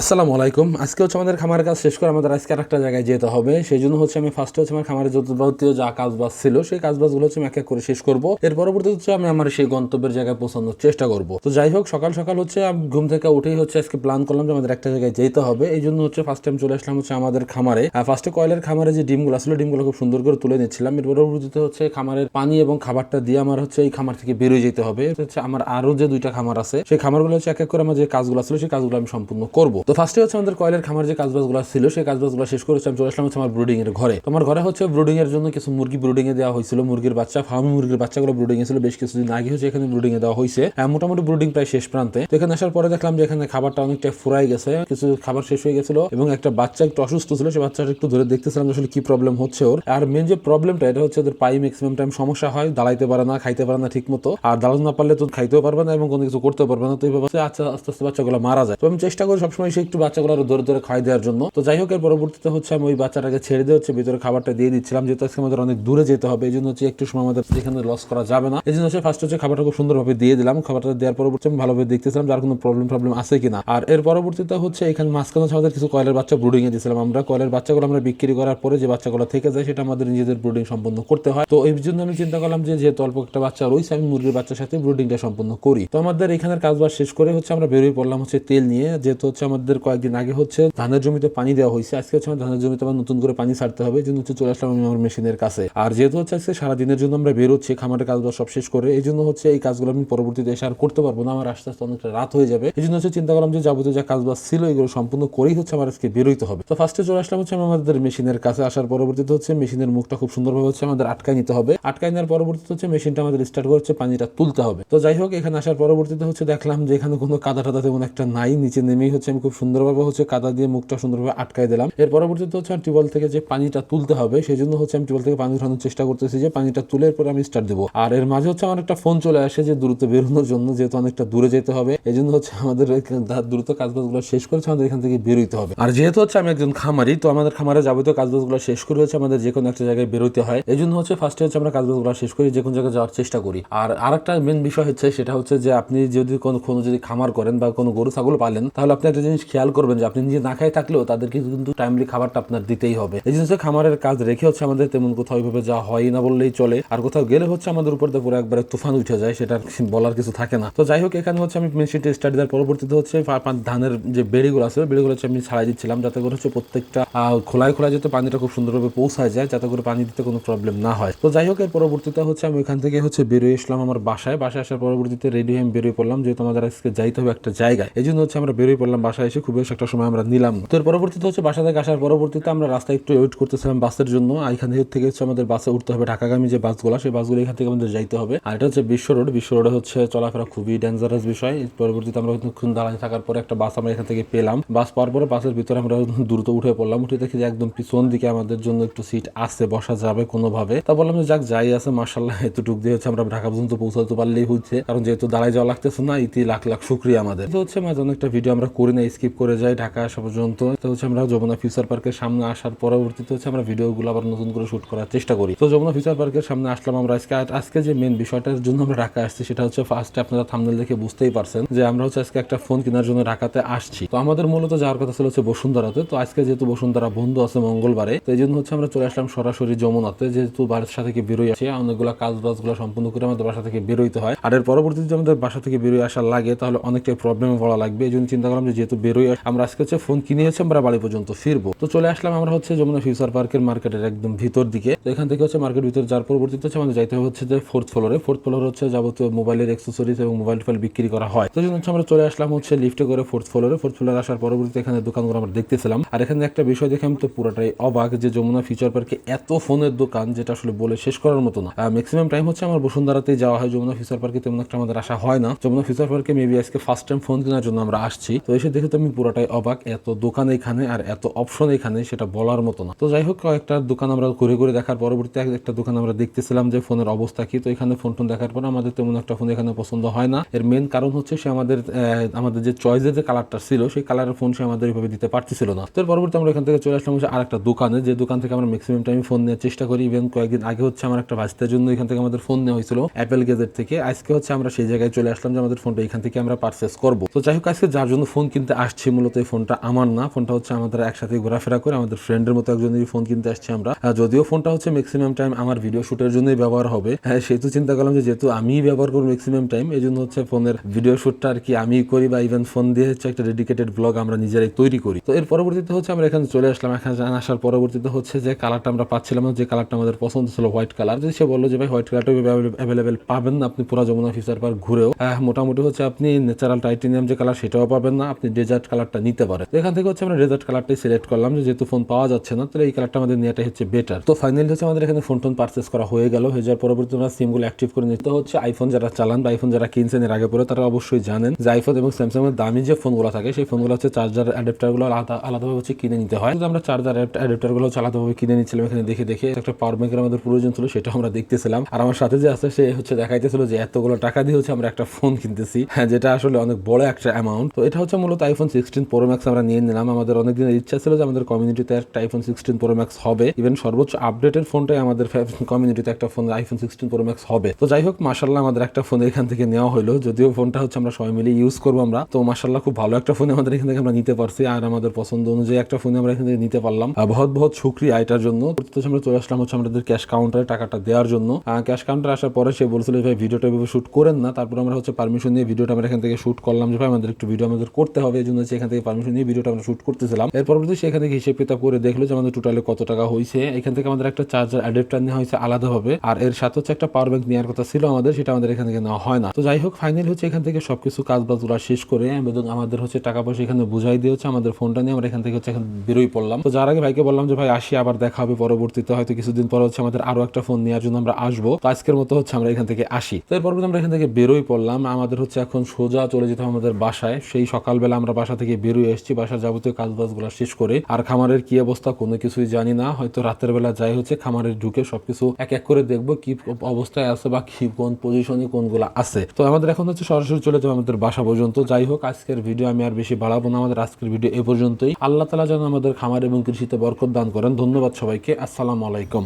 আসসালামু আলাইকুম। আজকে হচ্ছে আমাদের খামারের কাজ শেষ করে আমাদের আজকে আর একটা জায়গায় যেতে হবে। সেই জন্য হচ্ছে আমি ফার্স্টে হচ্ছে আমার খামারের যত যাবতীয় যা কাজবাজ ছিল, সেই কাজবাজগুলো হচ্ছে আমি এক এক করে শেষ করব। এর পরবর্তী হচ্ছে আমি আমার সেই গন্তব্যের জায়গায় পৌঁছানোর চেষ্টা করব। তো যাই হোক, সকাল সকাল হচ্ছে আমি ঘুম থেকে উঠেই হচ্ছে আজকে প্ল্যান করলাম যে আমাদের একটা জায়গায় যেতে হবে। এই জন্য হচ্ছে ফার্স্ট টাইম চলে আসলাম হচ্ছে আমাদের খামারে। ফার্স্টে কয়লের খামারে যে ডিমগুলো ছিল ডিমগুলো খুব সুন্দর করে তুলে নিচ্ছিলাম। এর পরবর্তীতে হচ্ছে খামারের পানি এবং খাবারটা দিয়ে আমার হচ্ছে এই খামার থেকে বেরোয় যেতে হবে। হচ্ছে আমার আরও যে দুইটা খামার আছে, সেই খামারগুলো হচ্ছে এক এক করে আমার যে কাজগুলো ছিল, সেই কাজগুলো আমি সম্পূর্ণ করব। তো ফার্স্টে হচ্ছে আমাদের কয়লের খামার যে কাজবাজগুলো ছিল, সেই কাজবাজগুলো শেষ করে আমি চলে আসলাম হচ্ছে আমার ব্রুডিং এর ঘরে। তো আমার ঘরে হচ্ছে ব্রুডিং এর জন্য কিছু মুরগি ব্রুডিং এ দেওয়া হয়েছিল, মুরগির বাচ্চা ফার্মি মুরগির বাচ্চাগুলো ব্রুডিং এ ছিল, বেশ কিছুদিন আগে হচ্ছে এখানে ব্রুডিং এ দেওয়া হয়েছে। মোটামুটি ব্রুডিং প্রায় শেষ প্রান্তে। তো এখানে আসার পরে দেখলাম যে এখানে খাবারটা অনেকটা ফুরাই গেছে, কিছু খাবার শেষ হয়ে গেছিল এবং একটা বাচ্চা একটু অসুস্থ ছিল সেই বাচ্চাটা একটু ধরে দেখতেছিলাম আসলে কি প্রবলেম হচ্ছে ওর। আর মেন যে প্রবলেমটা এটা হচ্ছে ওদের পাই ম্যাক্সিমাম টাইম সমস্যা হয় দাঁড়াইতে পারে না, খাইতে পারে না ঠিক মতো আর দাঁড়াতে না পারলে তো খাইতেও পারবে না এবং কোনো কিছু করতেও পারবে না। তো এইভাবে আচ্ছা আস্তে আস্তে বাচ্চাগুলো মারা যায়। তো আমি চেষ্টা করি সবসময় সে একটু বাচ্চাগুলো আরও ধরে ধরে খাই দেওয়ার জন্য। তো যাই হোক, এর পরবর্তীতে হচ্ছে আমি ওই বাচ্চাটাকে ছেড়ে দিয়ে হচ্ছে ভিতরে খাবারটা দিয়ে দিচ্ছিলাম যেহেতু আজকে আমাদের অনেক দূরে যেতে হবে, এই জন্য হচ্ছে একটু সময় আমাদের এখানে লস করা যাবে না। এই জন্য হচ্ছে ফার্স্ট হচ্ছে খাবারটা খুব সুন্দরভাবে দিয়ে দিলাম। খাবারটা দেওয়ার পরবর্তী আমি ভালোভাবে দেখতেছিলাম যার কোনো প্রবলেম প্রবলেম আছে কিনা। আর এর পরবর্তীতে হচ্ছে এখানে মাঝখানে হচ্ছে আমাদের কিছু কয়লের বাচ্চা ব্রুডিং এ দিয়েছিলাম আমরা। কয়লের বাচ্চাগুলো আমরা বিক্রি করার পরে যে বাচ্চাগুলো থেকে যায়, সেটা আমাদের নিজেদের ব্রুডিং সম্পন্ন করতে হয়। তো এই জন্য আমি চিন্তা করলাম যে যেহেতু অল্প একটা বাচ্চা রয়েছে, আমি মুরগির বাচ্চার সাথে ব্রুডিংটা সম্পন্ন করি। তো আমাদের এখানের কাজবাজ শেষ করে হচ্ছে আমরা বেরিয়ে পড়লাম হচ্ছে তেল নিয়ে। যেহেতু হচ্ছে আমাদের কয়েকদিন আগে হচ্ছে ধানের জমিতে পানি দেওয়া হয়েছে। আজকে হচ্ছে ধানের জমিতে আবার নতুন করে পানি ছাড়তে হবে। এই জন্য হচ্ছে চলে আসলাম আমি আমার মেশিনের কাছে। আর যেহেতু হচ্ছে আজকে সারাদিনের জন্য আমরা বেরোচ্ছি, খামারের কাজবাজ সব শেষ করে, এই জন্য হচ্ছে এই কাজগুলো আমি পরবর্তীতে এসে আর করতে পারব না। আমার আস্তে আস্তে অনেকটা রাত হয়ে যাবে। এই জন্য হচ্ছে চিন্তা করলাম যে যাবতীয় যা কাজবাজ ছিল এগুলো সম্পূর্ণ করেই হচ্ছে আমার আজকে বেরোইতে হবে। তো ফার্স্টে চলে আসলাম হচ্ছে আমাদের মেশিনের কাছে। আসার পরবর্তীতে হচ্ছে মেশিনের মুখটা খুব সুন্দরভাবে হচ্ছে আমাদের আটকায় নিতে হবে। আটকায় নেওয়ার পরবর্তীতে হচ্ছে মেশিনটা আমাদের স্টার্ট করছে পানিটা তুলতে হবে। তো যাই হোক, এখানে আসার পরবর্তীতে হচ্ছে দেখলাম যে এখানে কোনো কাদা টাদা তেমন একটা নাই। নিচে নেমেই হচ্ছে আমি খুব সুন্দরভাবে হচ্ছে কাদা দিয়ে মুখটা সুন্দরভাবে আটকায় দিলাম। এর পরবর্তীতে হচ্ছে আমি টিউবওয়েল থেকে যে পানিটা তুলতে হবে সেই জন্য হচ্ছে আমি টিউবওয়েল থেকে পানি উঠানোর চেষ্টা করতেছি যে পানিটা তুলে এরপর আমি স্টার্ট দেবো। আর এর মাঝে হচ্ছে আমার একটা ফোন চলে আসে যে দ্রুত বেরোনোর জন্য, যেহেতু অনেকটা দূরে যেতে হবে এই জন্য হচ্ছে আমাদের দ্রুত কাজবাজগুলো শেষ করেছে, আমাদের এখান থেকে বেরোইতে হবে। আর যেহেতু হচ্ছে আমি একজন খামারি, তো আমাদের খামারে যাবতীয় কাজবাজগুলো শেষ করে হচ্ছে আমাদের যে কোনো একটা জায়গায় বেরোতে হয়। এই জন্য হচ্ছে ফার্স্টে হচ্ছে আমরা কাজবাজগুলো শেষ করি যে কোনো জায়গায় যাওয়ার চেষ্টা করি। আর আরেকটা মেন বিষয় হচ্ছে, সেটা হচ্ছে যে আপনি যদি কোনো কোনো যদি খামার করেন বা কোনো গরু, ছাগল পালেন, তাহলে আপনি একটা জিনিস খেয়াল করবেন যে আপনি নিজে না খাই থাকলেও তাদেরকে কিন্তু টাইমলি খাবারটা আপনার দিতেই হবে। এই জিনিসটা খামারের কাজ রেখে হচ্ছে আমাদের তেমন কোথাও ওইভাবে যাওয়া হয় না বললেই চলে। আর কোথাও গেলে হচ্ছে আমাদের উপর পুরো একবারে তুফান উঠে যায়, সেটা বলার কিছু থাকে না। তো যাই হোক, এখানে হচ্ছে আমি মেশিনটি স্টাডি দেওয়ার পরবর্তীতে হচ্ছে ধানের যে বেড়িগুলো আছে, বেড়িগুলো হচ্ছে আমি ছাড়াই দিচ্ছিলাম যাতে করে হচ্ছে প্রত্যেকটা খোলায় খোলায় যাতে পানিটা খুব সুন্দরভাবে পৌঁছায় যায়, যাতে করে পানি দিতে কোনো প্রবলেম না হয়। তো যাই হোক, এর পরবর্তীতে হচ্ছে আমি এখান থেকে হচ্ছে বেরিয়ে আসলাম আমার বাসায়। বাসায় আসার পরবর্তীতে রেডি হয়ে আমি বেরিয়ে পড়লাম, যেহেতু আমাদের আজকে যাইতে হবে একটা জায়গায়। এই জন্য হচ্ছে আমরা বেরিয়ে পড়লাম বাসায় এসে খুব বেশ একটা সময় আমরা নিলাম। তো এর পরবর্তীতে হচ্ছে বাসা থেকে আসার পরবর্তীতে আমরা রাস্তায় একটু ওয়েট করতেছিলাম বাসের জন্য। এখান থেকে হচ্ছে আমাদের বাসে উঠতে হবে ঢাকাগামী যে বাসগুলো, সেই বাসগুলো এখান থেকে আমাদের যাইতে হবে। আর এটা হচ্ছে বিশ্ব রোড। বিশ্ব রোডে হচ্ছে চলাফেরা খুবই ডেঞ্জারাস বিষয়। পরবর্তীতে আমরা অনেকক্ষণ দাঁড়ায় থাকার পরে একটা বাস আমরা এখান থেকে পেলাম। বাস পাওয়ার পরে বাসের ভিতরে আমরা দ্রুত উঠে পড়লাম। উঠে দেখি যে একদম পিছন দিকে আমাদের জন্য একটু সিট আছে, বসা যাবে কোনোভাবে। তা বললাম যে যাক, যাই আছে মার্শাল্লাহ এতটুক দিয়ে হচ্ছে আমরা ঢাকা পর্যন্ত পৌঁছাতে পারলেই হচ্ছে। কারণ যেহেতু দাঁড়ায় যাওয়া লাগতেছে না, ইতি লাখ লাখ শুক্রিয়া আমাদের। হচ্ছে মাঝে একটা ভিডিও আমরা করি না স্কিপ করে যাই ঢাকা আসা পর্যন্ত। তো হচ্ছে আমরা যমুনা ফিউচার পার্কের সামনে আসার পরবর্তীতে হচ্ছে আমরা ভিডিওগুলো আবার নতুন করে শুট করার চেষ্টা করি। তো যমুনা ফিউচার পার্কের সামনে আসলাম আমরা। আজকে আজকে যে মেন বিষয়টার জন্য আমরা ঢাকা আসছি সেটা হচ্ছে ফার্স্টে আপনারা থামনেল দেখে বুঝতেই পারছেন যে আমরা হচ্ছে আজকে একটা ফোন কেনার জন্য ঢাকাতে আসছি। তো আমাদের মূলত যাওয়ার কথা ছিল হচ্ছে বসুন্ধরাতে। তো আজকে যেহেতু বসুন্ধরা বন্ধু আছে মঙ্গলবারে, তো এই জন্য হচ্ছে আমরা চলে আসলাম সরাসরি যমুনাতে। যেহেতু বাসা থেকে বেরোই আসি, অনেকগুলো কাজ বাজগুলো সম্পূর্ণ করে আমাদের বাসা থেকে বেরোইতে হয়। আর এর পরবর্তীতে আমাদের বাসা থেকে বেরোয় আসা লাগে, তাহলে অনেকটাই প্রবলেমে পড়া লাগবে। এই জন্য চিন্তা করলাম যেহেতু বেরোই আমরা আজকে হচ্ছে ফোন কিনে হচ্ছে আমরা বাড়ি পর্যন্ত ফিরবো। তো চলে আসলাম আমরা হচ্ছে যমুনা ফিউচার পার্কের মার্কেটের একদম ভিতর দিকে। তো এখান থেকে হচ্ছে মার্কেট ভিতর যার পরবর্তীতে হচ্ছে আমাদের যাইতে হচ্ছে যে ফোর্থ ফ্লোরে ফোর্থ ফ্লোর হচ্ছে যাবতীয় মোবাইলের অ্যাক্সেসরিজ এবং মোবাইল টোবাইল বিক্রি করা হয়। তো জন্য হচ্ছে আমরা চলে আসলাম হচ্ছে লিফটে করে ফোর্থ ফ্লোরে ফোর্থ ফ্লোরে আসার পরবর্তীতে এখানে দোকানগুলো আমরা দেখতেছিলাম। আর এখানে একটা বিষয় দেখে আমি তো পুরোটাই অবাক যে যমুনা ফিউচার পার্কে এত ফোনের দোকান যেটা আসলে বলে শেষ করার মতো না। ম্যাক্সিমাম টাইম হচ্ছে আমার বসুন্ধরাতেই যাওয়া হয়। যমুনা ফিউচার পার্কে তেমন একটা আমাদের আসা হয় না। যমুনা ফিউচার পার্কে মেবি আজকে ফার্স্ট টাইম ফোন কেনার জন্য আমরা আসছি। তো এসে দেখে তো আমি পুরোটাই অবাক। এত দোকান এখানে আর এত অপশন এখানে সেটা বলার মতো না। তো যাই হোক, কয়েকটা দোকান আমরা ঘুরে ঘুরে দেখার পরবর্তীতে এক- একটা দোকান আমরা দেখতেছিলাম যে ফোনের অবস্থা কি। তো এখানে ফোন টোন দেখার পর আমাদের তেমন একটা ফোন এখানে পছন্দ হয় না। এর মেন কারণ হচ্ছে সে আমাদের আমাদের যে চয়েসের যে কালারটা ছিল, সেই কালারের ফোন সে আমাদের এইভাবে দিতে পারতেছিল না। তো পরবর্তী আমরা এখান থেকে চলে আসলাম হচ্ছে আরেকটা দোকানে, যে দোকান থেকে আমরা ম্যাক্সিমাম টাইম ফোন নেওয়ার চেষ্টা করি। ইভেন কয়েকদিন আগে হচ্ছে আমার একটা বাঁচতে জন্য এখান থেকে আমাদের ফোন নেওয়া হয়েছিল অ্যাপেল গেজেট থেকে। আজকে হচ্ছে আমরা সেই জায়গায় চলে আসলাম যে আমাদের ফোনটা এখান থেকে আমরা পারচেস করব। তো যাই হোক, আজকে যার জন্য ফোন কিনতে আসছি মূলত এই ফোনটা আমার না। ফোনটা হচ্ছে আমাদের একসাথে ঘোরাফেরা করে, আমাদের ফ্রেন্ডের মতো একজনের ফোন কিনতে আসছি আমরা। যদিও ফোনটা হচ্ছে ম্যাক্সিমাম টাইম আমার ভিডিও শুটের জন্যই ব্যবহার হবে। হ্যাঁ সেহেতু চিন্তা করলাম যে যেহেতু আমি ব্যবহার করব ম্যাক্সিমাম টাইম এই জন্য হচ্ছে ফোনের ভিডিও শুটটা আর কি আমি করি বা ইভেন ফোন দিয়ে হচ্ছে একটা ডেডিকেটেড ব্লগ আমরা নিজেরাই তৈরি করি। তো এর পরবর্তীতে হচ্ছে আমরা এখানে চলে আসলাম। এখানে আসার পরবর্তীতে হচ্ছে যে কালারটা আমরা পাচ্ছিলাম, যে কালারটা আমাদের পছন্দ ছিল হোয়াইট কালার যদি সে বলল যে, ভাই হোয়াইট কালারটা অ্যাভেলেবেল পাবেন না, আপনি পুরো যমুনা ফিচার পার্ক ঘুরেও। মোটামুটি হচ্ছে আপনি ন্যাচারাল টাইটেনিয়াম যে কালার সেটাও পাবেন না। আপনি ডেজার্ট কালারটা নিতে পারে। এখান থেকে হচ্ছে আমরা ডেজার্ট কালারটাই সিলেক্ট করলাম যেহেতু ফোন পাওয়া যাচ্ছে না, তাহলে এই কালারটা আমাদের নেওয়াটাই হচ্ছে বেটার তো ফাইনালি হচ্ছে আমাদের এখানে ফোন টোন পার্চেস করা হয়ে গেল। হয়ে যাওয়ার পরবর্তী আমরা সিমগুলো অ্যাক্টিভ করে নিতে হচ্ছে আইফোন যারা চালান বা আইফোন যারা কিনছেন এর আগে পরে, তারা অবশ্যই জানেন যে আইফোন এবং স্যামসাং এর দামি যে ফোনগুলো থাকে, সেই ফোনগুলো হচ্ছে চার্জার অ্যাডাপ্টারগুলো আলাদা, আলাদাভাবে হচ্ছে কিনে নিতে হয়। আমরা চার্জার অ্যাডাপ্টারগুলো হচ্ছে আলাদাভাবে কিনে নিচ্ছিলাম এখানে দেখে দেখে। একটা পাওয়ার ব্যাংকের আমাদের প্রয়োজন ছিল সেটা আমরা দেখতেছিলাম। আর আমার সাথে যে আছে, সে হচ্ছে দেখাইতেছিল যে এতগুলো টাকা দিয়ে হচ্ছে আমরা একটা ফোন কিনতেছি। হ্যাঁ যেটা আসলে অনেক বড় একটা অ্যামাউন্ট তো এটা হচ্ছে মূলত আইফোন সিক্সটিন প্রো ম্যাক্স আমরা নিয়ে নিলাম। আমাদের অনেক ইচ্ছা ছিল যে আমাদের কমিউনিটিতে একটা আইফোন সিক্সটিন প্রো ম্যাক্স হবে। ইভেন সর্বোচ্চ আপডেটেড ফোনটাই আমাদের কমিউনিটিতে একটা phone iPhone sixteen pro max হবে। তো যাই হোক মাসাল্লাহ আমাদের একটা ফোন এখান থেকে নেওয়া হলো। যদিও ফোনটা হচ্ছে আমরা সবাই মিলে ইউজ করব আমরা। তো মাসাল্লাহ খুব ভালো একটা ফোন আমাদের এখান থেকে আমরা নিতে পারছি। আর আমাদের পছন্দ অনুযায়ী একটা ফোন আমরা এখান থেকে নিতে পারলাম। বহুত বহুত শুক্রিয়া এটার জন্য। আমরা চলে আসলাম হচ্ছে আমাদের ক্যাশ কাউন্টারে টাকাটা দেওয়ার জন্য। ক্যাশ কাউন্টার আসার পরে সে বলছিল ভাই ভিডিওটা এভাবে শুট করেন না। তারপর আমরা হচ্ছে পারমিশন নিয়ে ভিডিওটা আমরা এখান থেকে শুট করলাম যে, ভাই, আমাদের একটু ভিডিও আমাদের করতে হবে। এই জন্য এখান থেকে পারমিশন নিয়ে ভিডিওটা আমরা শুট করতেছিলাম। এর পরবর্তী সেখান থেকে হিসেব কিতাব করে দেখল যে আমাদের টোটালে কত টাকা হয়েছে এখান থেকে আমাদের একটা চার্জার অ্যাডাপ্টার নেওয়া হয়েছে আলাদাভাবে। আর এর সাথে হচ্ছে একটা পাওয়ার ব্যাংক নেওয়ার কথা ছিল আমাদের, সেটা আমাদের এখান থেকে নেওয়া হয় না। তো যাই হোক ফাইনালি হচ্ছে এখান থেকে সবকিছু কাজ বাজগুলো শেষ করে এবং আমাদের হচ্ছে টাকা পয়সা এখানে বুঝাই দিয়ে হচ্ছে আমাদের ফোনটা নিয়ে আমরা এখান থেকে হচ্ছে এখন বেরোই পড়লাম। তো যার আগে ভাইকে বললাম যে, ভাই, আসি, আবার দেখা হবে পরবর্তীতে, হয়তো কিছুদিন পর হচ্ছে আমাদের আরও একটা ফোন নেওয়ার জন্য আমরা আসব। তো আজকের মতো হচ্ছে আমরা এখান থেকে আসি। তো এরপর আমরা এখান থেকে বেরোই পড়লাম। আমাদের হচ্ছে এখন সোজা চলে যেতে হবে আমাদের বাসায়। সেই সকালবেলা আমরা বাসা থেকে বেরোয় এসেছি, বাসার যাবতীয় কাজ বাজগুলো শেষ করে। আর খামারের কি অবস্থা কোনো কিছুই জানি না। হয়তো রাতের বেলা যাই হচ্ছে খামারের ঢুকে সবকিছু এক এক করে দেখব কি অবস্থায় আছে বা কি কোন পজিশনে কোনগুলো আছে। তো আমাদের এখন হচ্ছে সরাসরি চলে যাবে আমাদের বাসা পর্যন্ত। যাই হোক, আজকের ভিডিও আমি আর বেশি বাড়াবো না। আমাদের আজকের ভিডিও এ পর্যন্তই। আল্লাহ তালা যেন আমাদের খামার এবং কৃষিতে বরকত দান করেন। ধন্যবাদ সবাইকে। আসসালামু আলাইকুম।